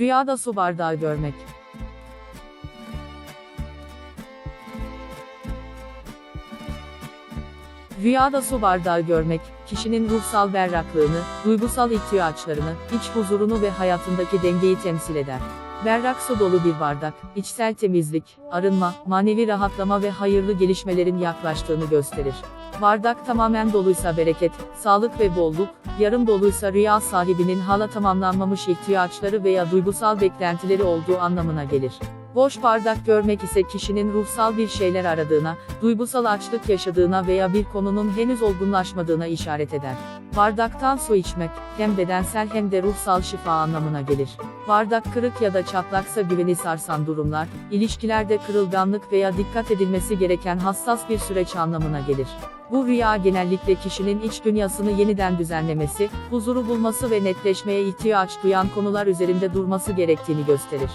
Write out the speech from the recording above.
Rüyada su bardağı görmek. Rüyada su bardağı görmek, kişinin ruhsal berraklığını, duygusal ihtiyaçlarını, iç huzurunu ve hayatındaki dengeyi temsil eder. Berrak su dolu bir bardak, içsel temizlik, arınma, manevi rahatlama ve hayırlı gelişmelerin yaklaştığını gösterir. Bardak tamamen doluysa bereket, sağlık ve bolluk, yarım doluysa rüya sahibinin hala tamamlanmamış ihtiyaçları veya duygusal beklentileri olduğu anlamına gelir. Boş bardak görmek ise kişinin ruhsal bir şeyler aradığına, duygusal açlık yaşadığına veya bir konunun henüz olgunlaşmadığına işaret eder. Bardaktan su içmek, hem bedensel hem de ruhsal şifa anlamına gelir. Bardak kırık ya da çatlaksa güveni sarsan durumlar, ilişkilerde kırılganlık veya dikkat edilmesi gereken hassas bir süreç anlamına gelir. Bu rüya genellikle kişinin iç dünyasını yeniden düzenlemesi, huzuru bulması ve netleşmeye ihtiyaç duyan konular üzerinde durması gerektiğini gösterir.